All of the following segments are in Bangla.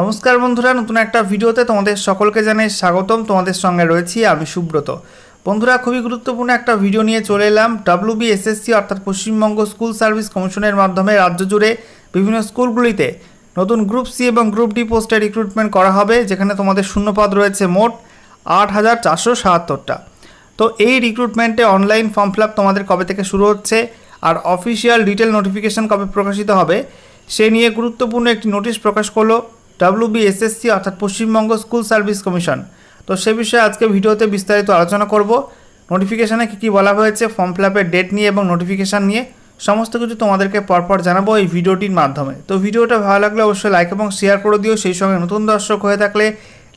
নমস্কার বন্ধুরা, নতুন একটা ভিডিওতে তোমাদের সকলকে জানাই স্বাগতম। তোমাদের সঙ্গে রয়েছি আমি সুব্রত। বন্ধুরা, খুবই গুরুত্বপূর্ণ একটা ভিডিও নিয়ে চলে এলাম। ডাব্লিউবি এসএসসি অর্থাৎ পশ্চিমবঙ্গ স্কুল সার্ভিস কমিশনের মাধ্যমে রাজ্য জুড়ে বিভিন্ন স্কুলগুলিতে নতুন গ্রুপ সি এবং গ্রুপ ডি পোস্টে রিক্রুটমেন্ট করা হবে, যেখানে তোমাদের শূন্যপদ রয়েছে মোট আট হাজার চারশো সাহাত্তরটা তো এই রিক্রুটমেন্টে অনলাইন ফর্ম ফিল তোমাদের কবে থেকে শুরু হচ্ছে, আর অফিসিয়াল ডিটেল নোটিফিকেশন কবে প্রকাশিত হবে, সে নিয়ে গুরুত্বপূর্ণ একটি নোটিশ প্রকাশ করল। ডাব্লিউবিএসএসসি অর্থাৎ পশ্চিমবঙ্গ স্কুল সার্ভিস কমিশন। তো সে বিষয়ে আজকে ভিডিওতে বিস্তারিত আলোচনা করব। নোটিফিকেশানে কী কী বলা হয়েছে ফর্ম ফিল ডেট নিয়ে এবং নোটিফিকেশান নিয়ে, সমস্ত কিছু তোমাদেরকে পরপর জানাব এই ভিডিওটির মাধ্যমে। তো ভিডিওটা ভালো লাগলে অবশ্যই লাইক এবং শেয়ার করে দিও। সেই সঙ্গে নতুন দর্শক হয়ে থাকলে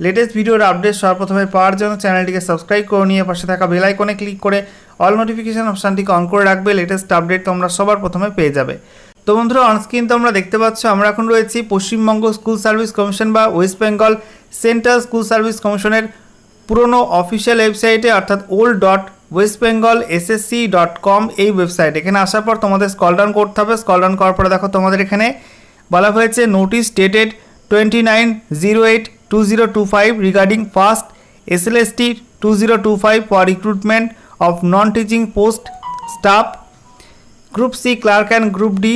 লেটেস্ট ভিডিওর আপডেট সর্বপ্রথমে পাওয়ার জন্য চ্যানেলটিকে সাবস্ক্রাইব করে নিয়ে পাশে থাকা বেল আইকনে ক্লিক করে অল নোটিফিকেশান অপশানটিকে অন করে রাখবে। লেটেস্ট আপডেট তোমরা সবার প্রথমে পেয়ে যাবে। তো বন্ধুরা অনস্ক্রিন তোমরা দেখতে পাচ্ছ, আমরা এখন রয়েছি পশ্চিমবঙ্গ স্কুল সার্ভিস কমিশন বা West Bengal central school service কমিশনের পুরনো অফিসিয়াল ওয়েবসাইটে অর্থাৎ old dot West Bengal SSC dot com এই ওয়েবসাইট এখানে আসার পর তোমাদের স্কল ডাউন করতে হবে স্কল ডাউন করার পরে দেখো তোমাদের এখানে বলা হয়েছে notice dated twenty nine zero eight two zero two five regarding first S L S T two zero two five for recruitment of non teaching post staff group C clerk and group D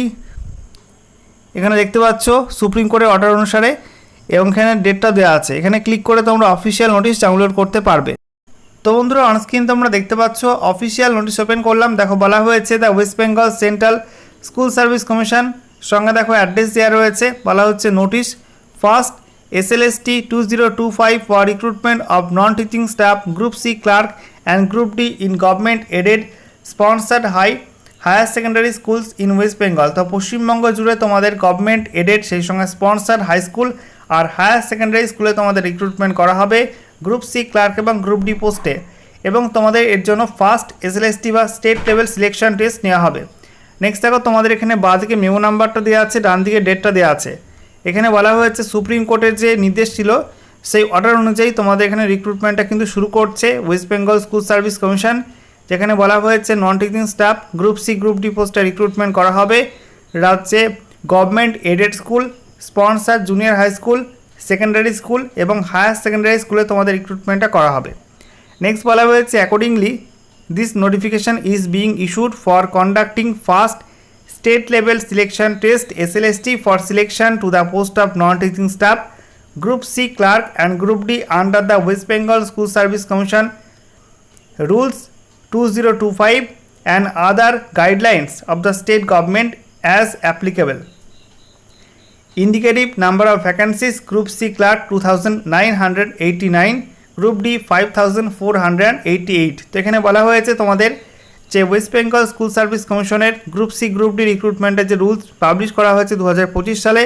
এখানে দেখতে পাচ্ছ সুপ্রিম কোর্টের অর্ডার অনুসারে, এবং এখানে ডেটটা দেওয়া আছে। এখানে ক্লিক করে তোমরা অফিসিয়াল নোটিশ ডাউনলোড করতে পারবে। তো বন্ধুরা অনস্ক্রিন তোমরা দেখতে পাচ্ছ অফিসিয়াল নোটিশ ওপেন করলাম। দেখো, বলা হয়েছে the West Bengal central school service commission সঙ্গে দেখো অ্যাড্রেস দেওয়া রয়েছে। বলা হচ্ছে notice first S L S T two zero two five for recruitment of non teaching staff group C clerk and group D in government aided sponsored high higher secondary schools in West Bengal. তো পশ্চিমবঙ্গ জুড়ে তোমাদের গভর্নমেন্ট এডেড সেই সঙ্গে স্পন্সার হাই স্কুল আর হায়ার সেকেন্ডারি স্কুলে তোমাদের রিক্রুটমেন্ট করা হবে গ্রুপ সি ক্লার্ক এবং গ্রুপ ডি পোস্টে এবং তোমাদের এর জন্য ফার্স্ট এসএলএসটি বা স্টেট লেভেল সিলেকশন টেস্ট নেওয়া হবে। নেক্সট দেখো, তোমাদের এখানে বাঁ দিকে মেমো নাম্বারটা দেওয়া আছে ডান দিকে ডেটটা দেওয়া আছে। এখানে বলা হয়েছে সুপ্রিম কোর্টের যে নির্দেশ ছিল, সেই অর্ডার অনুযায়ী তোমাদের এখানে রিক্রুটমেন্টটা কিন্তু শুরু করছে West Bengal school service commission যেখানে বলা হয়েছে non teaching staff group C group D পোস্টে রিক্রুটমেন্ট করা হবে। রাজ্যে government aided school sponsor junior high school secondary school এবং হায়ার সেকেন্ডারি স্কুলে তোমাদের রিক্রুটমেন্টটা করা হবে। নেক্সট বলা হয়েছে accordingly this notification is being issued for conducting first state level selection test S L S T for selection to the post of non teaching staff group C clerk and group D under the West Bengal school service commission rules 2025 and other guidelines of the state government as applicable. Indicative number of vacancies, Group C clerk 2989 group D five thousand four hundred eighty eight তো এখানে বলা হয়েছে তোমাদের যে ওয়েস্ট বেঙ্গল স্কুল সার্ভিস কমিশনের গ্রুপ সি গ্রুপ ডি রিক্রুটমেন্টের যে রুলস পাবলিশ করা হয়েছে দু হাজার পঁচিশ সালে,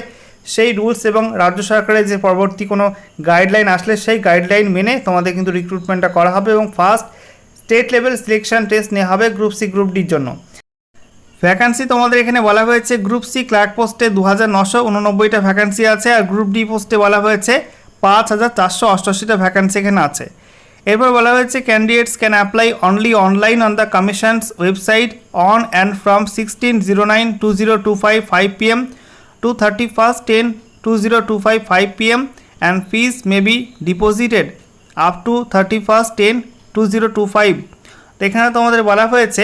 সেই রুলস এবং রাজ্য সরকারের যে পরবর্তী কোনো গাইডলাইন আসলে সেই গাইডলাইন মেনে তোমাদের কিন্তু রিক্রুটমেন্টটা করা হবে এবং first state level selection test নেওয়া হবে গ্রুপ সি গ্রুপ ডির জন্য। ভ্যাকান্সি তোমাদের এখানে বলা হয়েছে গ্রুপ সি ক্লার্ক পোস্টে দু হাজার নশো উননব্বইটা ভ্যাকান্সি আছে আর গ্রুপ ডি পোস্টে বলা হয়েছে পাঁচ হাজার চারশো অষ্টআশিটা ভ্যাকান্সি এখানে আছে। এরপর বলা হয়েছে candidates can apply only online on the commission's website on and from sixteen zero nine two zero two five five P M to thirty first ten two zero two five five P M and fees may be deposited up to thirty first ten two zero two five তো এখানে তোমাদের বলা হয়েছে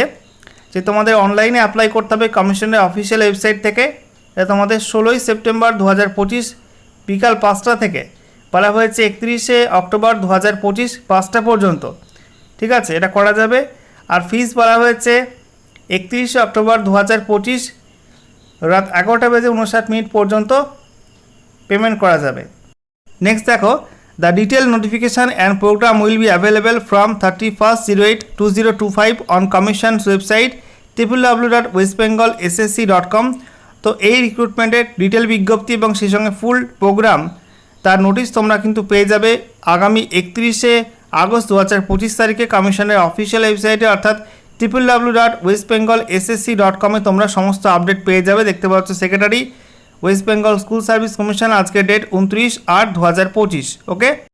যে তোমাদের অনলাইনে অ্যাপ্লাই করতে হবে কমিশনের অফিসিয়াল ওয়েবসাইট থেকে। এটা তোমাদের ষোলোই সেপ্টেম্বর দু হাজার পঁচিশ বিকাল পাঁচটা থেকে। বলা হয়েছে একত্রিশে অক্টোবর দু হাজার পঁচিশ পাঁচটা পর্যন্ত। ঠিক আছে, এটা করা যাবে। আর ফিস বলা হয়েছে একত্রিশে অক্টোবর দু হাজার পঁচিশ রাত এগারোটা বেজে উনষাট মিনিট পর্যন্ত পেমেন্ট করা যাবে। নেক্সট দেখো two zero two five on commission's website triple W dot West Bengal SSC dot com তো এই রিক্রুটমেন্টের ডিটেল বিজ্ঞপ্তি এবং সেই সঙ্গে ফুল প্রোগ্রাম তার নোটিশ তোমরা কিন্তু পেয়ে যাবে আগামী একত্রিশে আগস্ট দু হাজার পঁচিশ তারিখে কমিশনের অফিসিয়াল ওয়েবসাইটে অর্থাৎ triple W dot West Bengal SSC dot কমে তোমরা সমস্ত আপডেট পেয়ে যাবে। দেখতে পাচ্ছ secretary West Bengal school service commission আজকের ডেট উনত্রিশ আট দু হাজার পঁচিশ ওকে